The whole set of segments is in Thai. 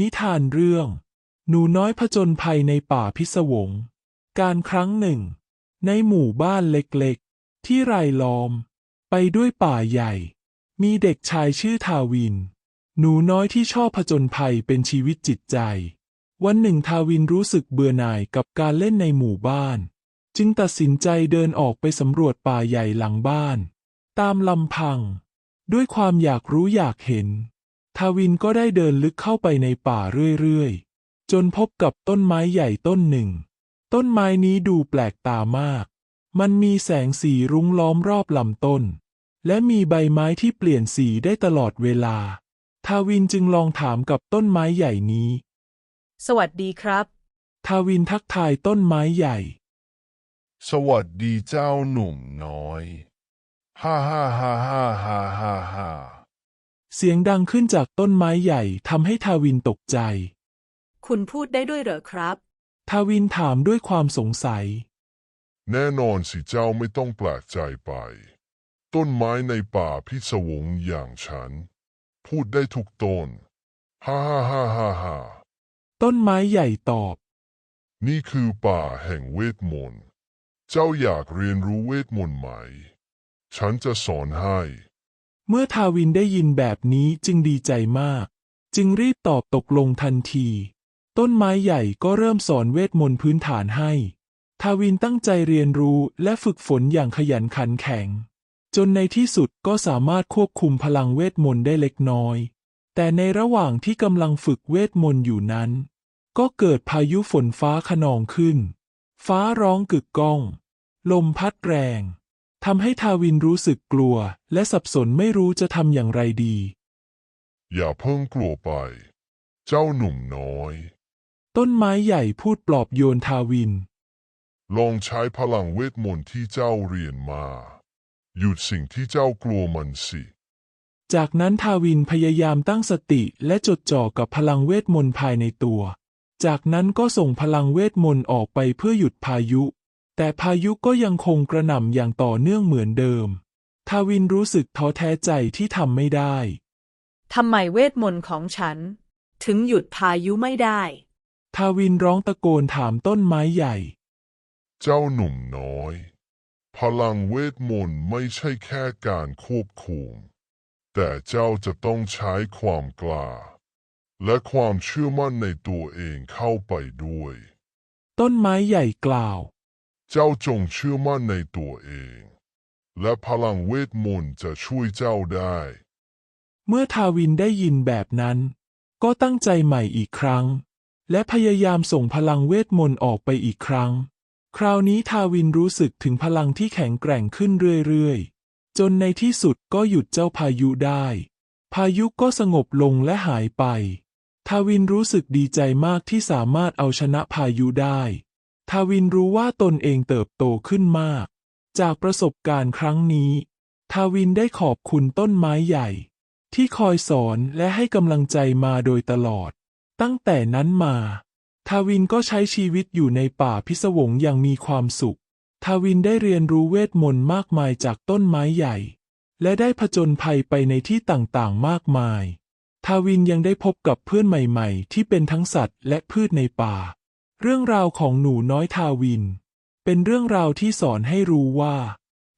นิทานเรื่อง หนูน้อยผจญภัยในป่าพิศวง การครั้งหนึ่ง ในหมู่บ้านเล็กๆ ที่รายล้อม ไปด้วยป่าใหญ่ มีเด็กชายชื่อทาวิน หนูน้อยที่ชอบผจญภัยเป็นชีวิตจิตใจ วันหนึ่งทาวินรู้สึกเบื่อหน่ายกับการเล่นในหมู่บ้าน จึงตัดสินใจเดินออกไปสำรวจป่าใหญ่หลังบ้าน ตามลำพัง ด้วยความอยากรู้อยากเห็น วินก็ได้เดินลึกเข้าไปในป่าเรื่อยๆ จนพบกับต้นไม้ใหญ่ต้นหนึ่ง ต้นไม้นี้ดูแปลกตามาก มันมีแสงสีรุ้งล้อมรอบลำต้น และมีใบไม้ที่เปลี่ยนสีได้ตลอดเวลา ทาวินจึงลองถามกับต้นไม้ใหญ่นี้ สวัสดีครับ ทาวินทักทายต้นไม้ใหญ่ สวัสดีเจ้าหนุ่มน้อย ฮ่าฮ่าฮ่าฮ่าฮ่าฮ่าฮ่า เสียงดังขึ้นจากต้นไม้ใหญ่ทำให้ทาวินตกใจ คุณพูดได้ด้วยเหรอครับ ทาวินถามด้วยความสงสัย แน่นอนสิเจ้าไม่ต้องแปลกใจไป ต้นไม้ในป่าพิศวงอย่างฉัน พูดได้ทุกต้นฮ่าฮ่าฮ่าฮ่าฮ่าต้นไม้ใหญ่ตอบ นี่คือป่าแห่งเวทมนต์ เจ้าอยากเรียนรู้เวทมนต์ไหม ฉันจะสอนให้ เมื่อทาวินได้ยินแบบนี้จึงดีใจมาก จึงรีบตอบตกลงทันที ต้นไม้ใหญ่ก็เริ่มสอนเวทมนต์พื้นฐานให้ ทาวินตั้งใจเรียนรู้และฝึกฝนอย่างขยันขันแข็ง จนในที่สุดก็สามารถควบคุมพลังเวทมนต์ได้เล็กน้อย แต่ในระหว่างที่กำลังฝึกเวทมนต์อยู่นั้น ก็เกิดพายุฝนฟ้าขนองขึ้น ฟ้าร้องกึกก้อง ลมพัดแรง ทำให้ทาวินรู้สึกกลัว และสับสนไม่รู้จะทำอย่างไรดี อย่าเพิ่งกลัวไป เจ้าหนุ่มน้อย ต้นไม้ใหญ่พูดปลอบโยนทาวิน ลองใช้พลังเวทมนต์ที่เจ้าเรียนมา หยุดสิ่งที่เจ้ากลัวมันสิ จากนั้นทาวินพยายามตั้งสติและจดจ่อกับพลังเวทมนต์ภายในตัว จากนั้นก็ส่งพลังเวทมนต์ออกไปเพื่อหยุดพายุ แต่พายุก็ยังคงกระหน่ำอย่างต่อเนื่องเหมือนเดิม ทาวินรู้สึกท้อแท้ใจที่ทำไม่ได้ ทำไมเวทมนต์ของฉัน ถึงหยุดพายุไม่ได้ ทาวินร้องตะโกนถามต้นไม้ใหญ่ เจ้าหนุ่มน้อย พลังเวทมนต์ไม่ใช่แค่การควบคุม แต่เจ้าจะต้องใช้ความกล้า และความเชื่อมั่นในตัวเองเข้าไปด้วย ต้นไม้ใหญ่กล่าว เจ้าจงเชื่อมั่นในตัวเอง และพลังเวทมนต์จะช่วยเจ้าได้ เมื่อทาวินได้ยินแบบนั้น ก็ตั้งใจใหม่อีกครั้ง และพยายามส่งพลังเวทมนต์ออกไปอีกครั้ง คราวนี้ทาวินรู้สึกถึงพลังที่แข็งแกร่งขึ้นเรื่อยๆ จนในที่สุดก็หยุดเจ้าพายุได้ พายุก็สงบลงและหายไป ทาวินรู้สึกดีใจมากที่สามารถเอาชนะพายุได้ ทาวินรู้ว่าตนเองเติบโตขึ้นมาก จากประสบการณ์ครั้งนี้ทาวินได้ขอบคุณต้นไม้ใหญ่ ที่คอยสอนและให้กำลังใจมาโดยตลอด ตั้งแต่นั้นมาทาวินก็ใช้ชีวิตอยู่ในป่าพิศวงอย่างมีความสุขทาวินได้เรียนรู้เวทมนต์มากมายจากต้นไม้ใหญ่ และได้ผจญภัยไปในที่ต่างๆ มากมายทาวินยังได้พบกับเพื่อนใหม่ ๆ ที่เป็นทั้งสัตว์และพืชในป่า เรื่องราวของหนูน้อยทาวิน เป็นเรื่องราวที่สอนให้รู้ว่า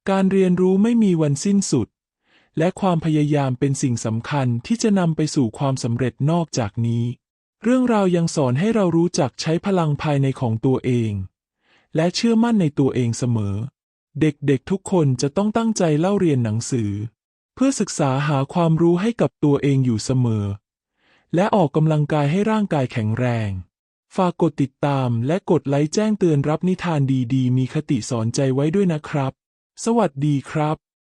การเรียนรู้ไม่มีวันสิ้นสุด และความพยายามเป็นสิ่งสำคัญที่จะนำไปสู่ความสำเร็จนอกจากนี้ เรื่องราวยังสอนให้เรารู้จักใช้พลังภายในของตัวเอง และเชื่อมั่นในตัวเองเสมอ เด็กๆทุกคนจะต้องตั้งใจเล่าเรียนหนังสือ เพื่อศึกษาหาความรู้ให้กับตัวเองอยู่เสมอ และออกกำลังกายให้ร่างกายแข็งแรง ฝากกดติดตามและกดไลค์แจ้งเตือนรับนิทานดีๆ มีคติสอนใจไว้ด้วยนะครับ สวัสดีครับ